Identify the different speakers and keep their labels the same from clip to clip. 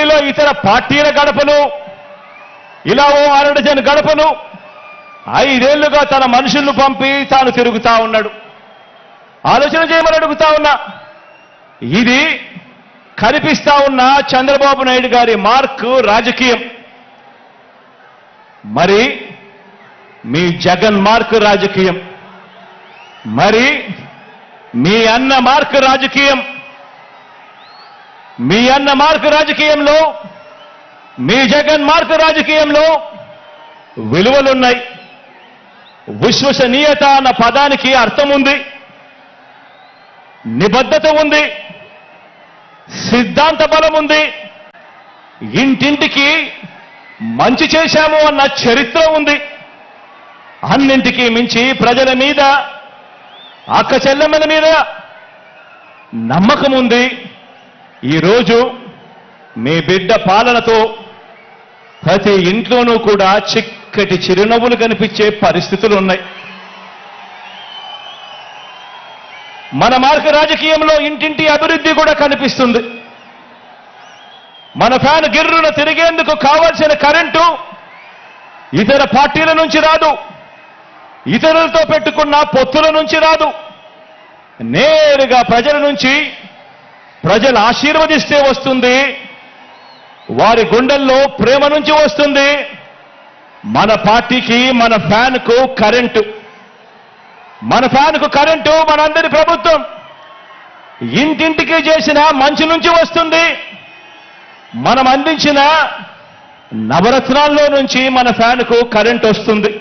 Speaker 1: ఢిల్లీలో ఇతర పార్టీల గడపలు ఇలా ఓ అరడజన్ గడపలు ఐదేళ్ళుగా తన మనుషులను పంపి తాను తిరుగుతా ఉన్నాడు. ఆలోచన చేయమని అడుగుతా ఉన్నా. ఇది కనిపిస్తా ఉన్న చంద్రబాబు నాయుడు గారి మార్క్ రాజకీయం. మరి మీ జగన్ మార్క్ రాజకీయం. మరి మీ అన్న మార్క్ రాజకీయం. మీ అన్న మార్పు రాజకీయంలో మీ జగన్ మార్పు రాజకీయంలో విలువలున్నాయి. విశ్వసనీయత అన్న పదానికి అర్థం ఉంది. నిబద్ధత ఉంది. సిద్ధాంత బలం ఉంది. ఇంటింటికి మంచి చేశాము అన్న చరిత్ర ఉంది. అన్నింటికీ మించి ప్రజల మీద అక్క చెల్లెమ్మల మీద నమ్మకం ఉంది. ఈరోజు మీ బిడ్డ పాలనతో ప్రతి ఇంట్లోనూ కూడా చిక్కటి చిరునవ్వులు కనిపించే పరిస్థితులు ఉన్నాయి. మన మార్గ రాజకీయంలో ఇంటింటి అభివృద్ధి కూడా కనిపిస్తుంది. మన ఫ్యాన్ గిర్రున తిరిగేందుకు కావాల్సిన కరెంటు ఇతర పార్టీల నుంచి రాదు. ఇతరులతో పెట్టుకున్న పొత్తుల నుంచి రాదు. నేరుగా ప్రజల నుంచి ప్రజలు ఆశీర్వదిస్తే వస్తుంది. వారి గుండెల్లో ప్రేమ నుంచి వస్తుంది. మన పార్టీకి మన ఫ్యాన్కు కరెంటు. మన ఫ్యాన్కు కరెంటు మనందరి ప్రభుత్వం. ఇంటింటికి చేసిన మంచి నుంచి వస్తుంది. మనం అందించిన నవరత్నాల్లో నుంచి మన ఫ్యాన్కు కరెంట్ వస్తుంది.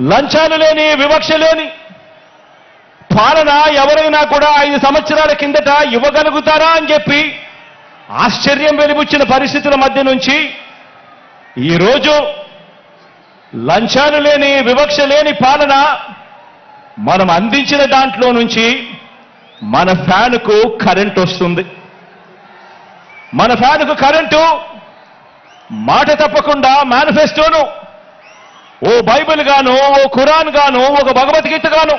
Speaker 1: లంచాలు లేని వివక్ష లేని పాలన ఎవరైనా కూడా ఐదు సంవత్సరాల కిందట ఇవ్వగలుగుతారా అని చెప్పి ఆశ్చర్యం వెలిబుచ్చిన పరిస్థితుల మధ్య నుంచి ఈరోజు లంచాలు లేని వివక్ష లేని పాలన మనం అందించిన దాంట్లో నుంచి మన ఫ్యాన్కు కరెంట్ వస్తుంది. మన ఫ్యాన్కు కరెంటు మాట తప్పకుండా మేనిఫెస్టోను. ఓ బైబిల్ గాను ఓ ఖురాన్ గాను ఒక భగవద్గీత గాను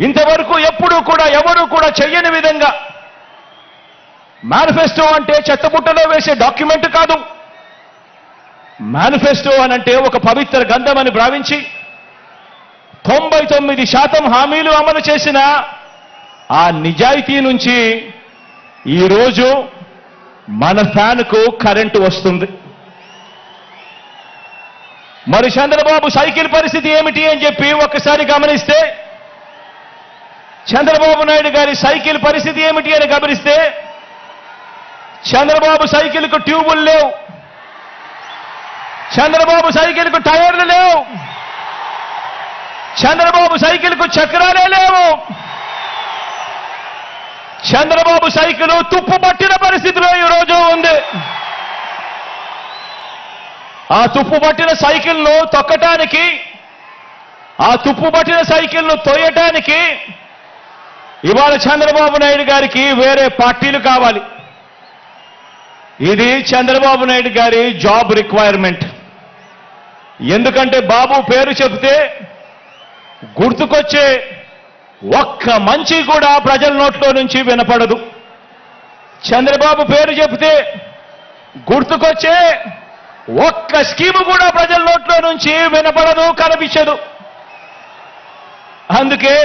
Speaker 1: ఇంతవరకు ఎప్పుడూ కూడా ఎవరు కూడా చెయ్యని విధంగా మేనిఫెస్టో అంటే చెత్తబుట్టలో వేసే డాక్యుమెంట్ కాదు. మేనిఫెస్టో అనంటే ఒక పవిత్ర గంధం అని భావించి తొంభై తొమ్మిది శాతం హామీలు అమలు చేసిన ఆ నిజాయితీ నుంచి ఈరోజు మన ఫ్యాన్కు కరెంటు వస్తుంది. మరి చంద్రబాబు సైకిల్ పరిస్థితి ఏమిటి అని చెప్పి ఒక్కసారి గమనిస్తే చంద్రబాబు నాయుడు గారి సైకిల్ పరిస్థితి ఏమిటి అని గమనిస్తే చంద్రబాబు సైకిల్కు ట్యూబులు లేవు. చంద్రబాబు సైకిల్కు టైర్లు లేవు. చంద్రబాబు సైకిల్కు చక్రాలే లేవు. చంద్రబాబు సైకిల్ తుప్పు పట్టిన పరిస్థితిలో ఈ రోజు ఉంది. ఆ తుప్పు పట్టిన సైకిల్ను తొక్కటానికి ఆ తుప్పు పట్టిన సైకిల్ను తోయటానికి ఇవాళ చంద్రబాబు నాయుడు గారికి వేరే పార్టీలు కావాలి. ఇది చంద్రబాబు నాయుడు గారి జాబ్ రిక్వైర్మెంట్. ఎందుకంటే బాబు పేరు చెబితే గుర్తుకొచ్చే ఒక్క మంచి కూడా ప్రజల నోట్లో నుంచి వినపడదు. చంద్రబాబు పేరు చెబితే గుర్తుకొచ్చే ఒక్క స్కీము కూడా ప్రజల నోట్లో నుంచి వినపడదు కనిపించదు. అందుకే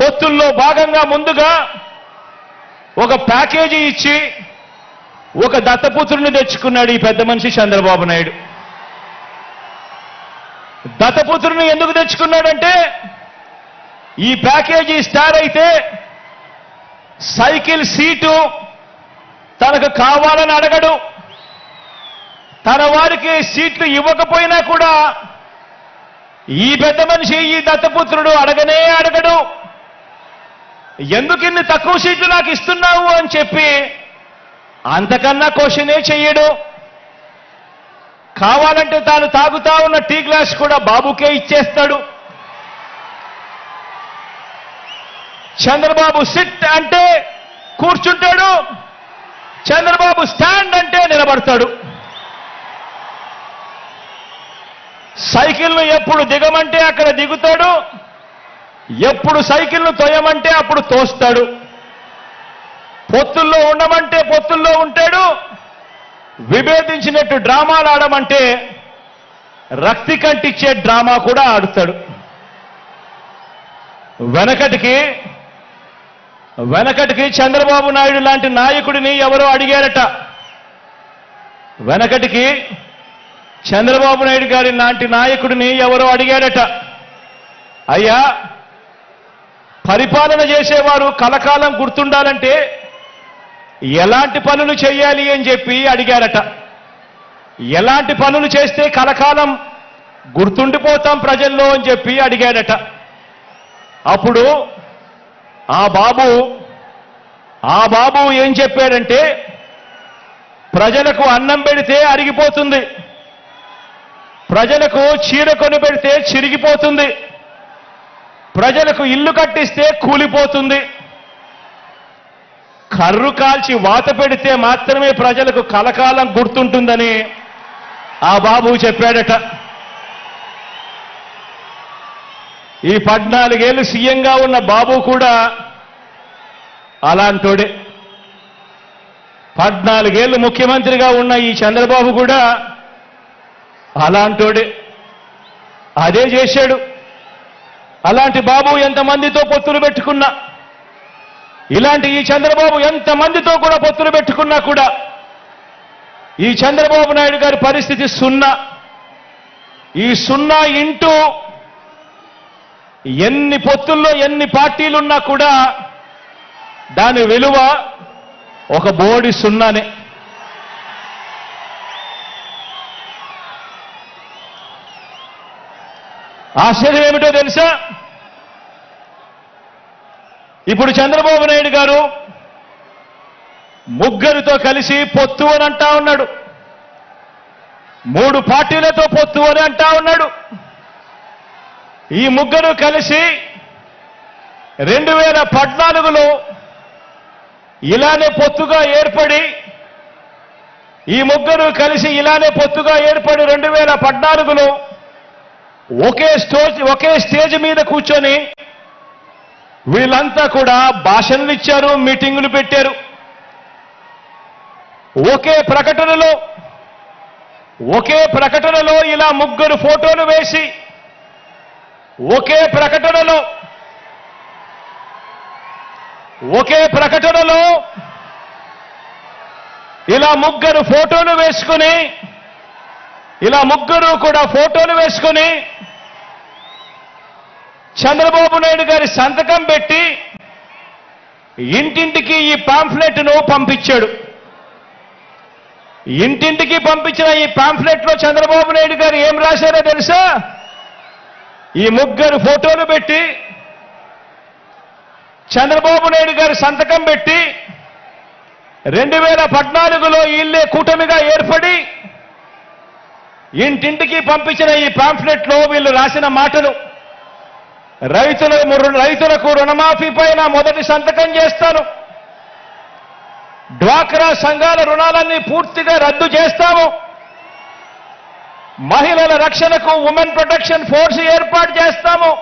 Speaker 1: పొత్తుల్లో భాగంగా ముందుగా ఒక ప్యాకేజీ ఇచ్చి ఒక దత్తపుత్రుని తెచ్చుకున్నాడు ఈ పెద్ద మనిషి చంద్రబాబు నాయుడు. దత్తపుత్రుని ఎందుకు తెచ్చుకున్నాడంటే ఈ ప్యాకేజీ స్టార్ అయితే సైకిల్ సీటు తనకు కావాలని అడగడు. తన వారికి సీట్లు ఇవ్వకపోయినా కూడా ఈ పెద్ద మనిషి ఈ దత్తపుత్రుడు అడగనే అడగడు. ఎందుకు ఇన్ని తక్కువ సీట్లు నాకు ఇస్తున్నావు అని చెప్పి అంతకన్నా క్వశ్చనే చెయ్యడు? కావాలంటే తాను తాగుతా ఉన్న టీ గ్లాస్ కూడా బాబుకే ఇచ్చేస్తాడు. చంద్రబాబు సిట్ అంటే కూర్చుంటాడు చంద్రబాబు స్టాండ్ అంటే నిలబడతాడు. సైకిల్ను ఎప్పుడు దిగమంటే అక్కడ దిగుతాడు ఎప్పుడు సైకిల్ను తోయమంటే అప్పుడు తోస్తాడు. పొత్తుల్లో ఉండమంటే పొత్తుల్లో ఉంటాడు. విభేదించినట్టు డ్రామాలు ఆడమంటే రక్తి కంటిచ్చే డ్రామా కూడా ఆడుతాడు. వెనకటికి వెనకటికి చంద్రబాబు నాయుడు లాంటి నాయకుడిని ఎవరో అడిగారట. వెనకటికి చంద్రబాబు నాయుడు గారి లాంటి నాయకుడిని ఎవరో అడిగారట. అయ్యా పరిపాలన చేసేవారు కలకాలం గుర్తుండాలంటే ఎలాంటి పనులు చేయాలి అని చెప్పి అడిగారట. ఎలాంటి పనులు చేస్తే కలకాలం గుర్తుండిపోతాం ప్రజల్లో అని చెప్పి అడిగాడట అప్పుడు ఆ బాబు ఆ బాబు ఏం చెప్పాడంటే ప్రజలకు అన్నం పెడితే అరిగిపోతుంది. ప్రజలకు చీర కొని పెడితే చిరిగిపోతుంది. ప్రజలకు ఇల్లు కట్టిస్తే కూలిపోతుంది. కర్రు కాల్చి వాత పెడితే మాత్రమే ప్రజలకు కలకాలం గుర్తుంటుందని ఆ బాబు చెప్పాడట. ఈ పద్నాలుగేళ్ళు సీఎంగా ఉన్న బాబు కూడా అలాంటోడే. పద్నాలుగేళ్ళు ముఖ్యమంత్రిగా ఉన్న ఈ చంద్రబాబు కూడా అలాంటోడే. అదే చేశాడు. అలాంటి బాబు ఎంతమందితో పొత్తులు పెట్టుకున్నా? ఇలాంటి ఈ చంద్రబాబు ఎంతమందితో కూడా పొత్తులు పెట్టుకున్నా కూడా? ఈ చంద్రబాబు నాయుడు గారి పరిస్థితి సున్నా. ఈ సున్నా ఇంటూ ఎన్ని పొత్తుల్లో ఎన్ని పార్టీలున్నా కూడా దాని విలువ ఒక బోడి సున్నానే. ఆశ్చర్యం ఏమిటో తెలుసా? ఇప్పుడు చంద్రబాబు నాయుడు గారు ముగ్గురితో కలిసి పొత్తు అని అంటా ఉన్నాడు. మూడు పార్టీలతో పొత్తు అని అంటా ఉన్నాడు. ఈ ముగ్గురు కలిసి రెండు వేల పద్నాలుగులో ఇలానే పొత్తుగా ఏర్పడి ఈ ముగ్గురు కలిసి ఇలానే పొత్తుగా ఏర్పడి రెండు వేల పద్నాలుగులో ఒకే స్టోజ్ ఒకే స్టేజ్ మీద కూర్చొని వీళ్ళంతా కూడా భాషణలు ఇచ్చారు మీటింగులు పెట్టారు. ఒకే ప్రకటనలో ఒకే ప్రకటనలో ఇలా ముగ్గురు ఫోటోలు వేసి ఒకే ప్రకటనలో ఒకే ప్రకటనలో ఇలా ముగ్గురు ఫోటోలు వేసుకుని ఇలా ముగ్గురు కూడా ఫోటోలు వేసుకుని చంద్రబాబు నాయుడు గారి సంతకం పెట్టి ఇంటింటికి ఈ పాంఫ్లెట్ను పంపించాడు. ఇంటింటికి పంపించిన ఈ పాంఫ్లెట్లో చంద్రబాబు నాయుడు గారు ఏం రాశారో తెలుసా? ఈ ముగ్గురు ఫోటోలు పెట్టి చంద్రబాబు నాయుడు గారి సంతకం పెట్టి రెండు వేల పద్నాలుగులో ఇల్లే కూటమిగా ఏర్పడి ఇంటింటికి పంపించిన ఈ పాంఫ్లెట్లో వీళ్ళు రాసిన మాటలు. రైతుల రైతులకు రుణమాఫీ పైన మొదటి సంతకం చేస్తాను. డ్వాక్రా సంఘాల రుణాలన్నీ పూర్తిగా రద్దు చేస్తాము. మహిళల రక్షణకు ఉమెన్ ప్రొటెక్షన్ ఫోర్స్ ఏర్పాటు చేస్తాము.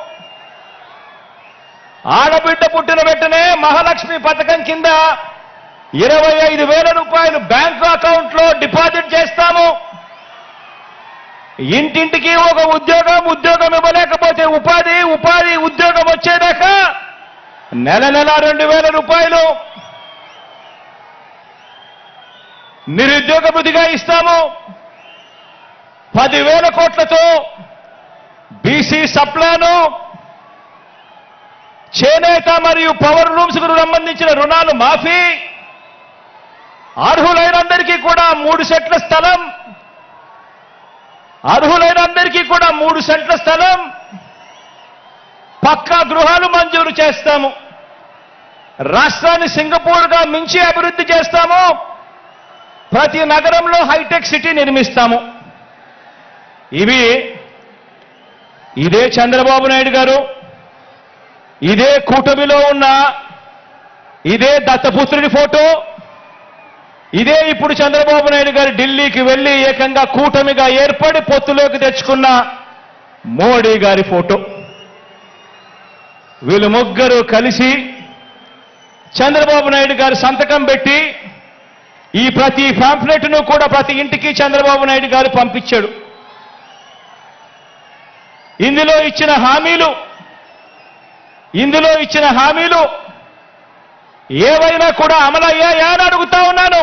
Speaker 1: ఆడబిడ్డ పుట్టిన వెంటనే మహాలక్ష్మి పథకం కింద ఇరవై ఐదు వేల రూపాయలు బ్యాంకు అకౌంట్లో డిపాజిట్ చేస్తాము. ఇంటింటికి ఒక ఉద్యోగం ఉద్యోగం ఇవ్వలేకపోతే ఉపాధి ఉపాధి ఉద్యోగం వచ్చేదాకా నెల నెల రెండు వేల రూపాయలు నిరుద్యోగ బుద్ధిగా ఇస్తాము. పదివేల కోట్లతో బీసీ సప్లాను చేనేత మరియు పవర్ రూమ్స్కు సంబంధించిన రుణాలు మాఫీ. అర్హులైనందరికీ కూడా మూడు సెట్ల స్థలం. అర్హులైన అందరికీ కూడా మూడు సెంట్ల స్థలం. పక్కా గృహాలు మంజూరు చేస్తాము. రాష్ట్రాన్ని సింగపూర్గా మించి అభివృద్ధి చేస్తాము. ప్రతి నగరంలో హైటెక్ సిటీ నిర్మిస్తాము. ఇవి ఇదే చంద్రబాబు నాయుడు గారు ఇదే కూటమిలో ఉన్న ఇదే దత్తపుత్రుడి ఫోటో ఇదే ఇప్పుడు చంద్రబాబు నాయుడు గారు ఢిల్లీకి వెళ్ళి ఏకంగా కూటమిగా ఏర్పడి పొత్తులోకి తెచ్చుకున్న మోడీ గారి ఫోటో. వీళ్ళు ముగ్గురు కలిసి చంద్రబాబు నాయుడు గారు సంతకం పెట్టి ఈ ప్రతి పాంప్లెట్ను కూడా ప్రతి ఇంటికి చంద్రబాబు నాయుడు గారు పంపించాడు. ఇందులో ఇచ్చిన హామీలు ఇందులో ఇచ్చిన హామీలు ఏవైనా కూడా అమలయ్యాయా అని అడుగుతా ఉన్నాను.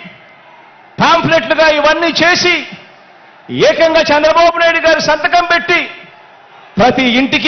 Speaker 1: పాంఫ్లెట్లుగా ఇవన్నీ చేసి ఏకంగా చంద్రబాబు నాయుడు గారు సంతకం పెట్టి ప్రతి ఇంటికి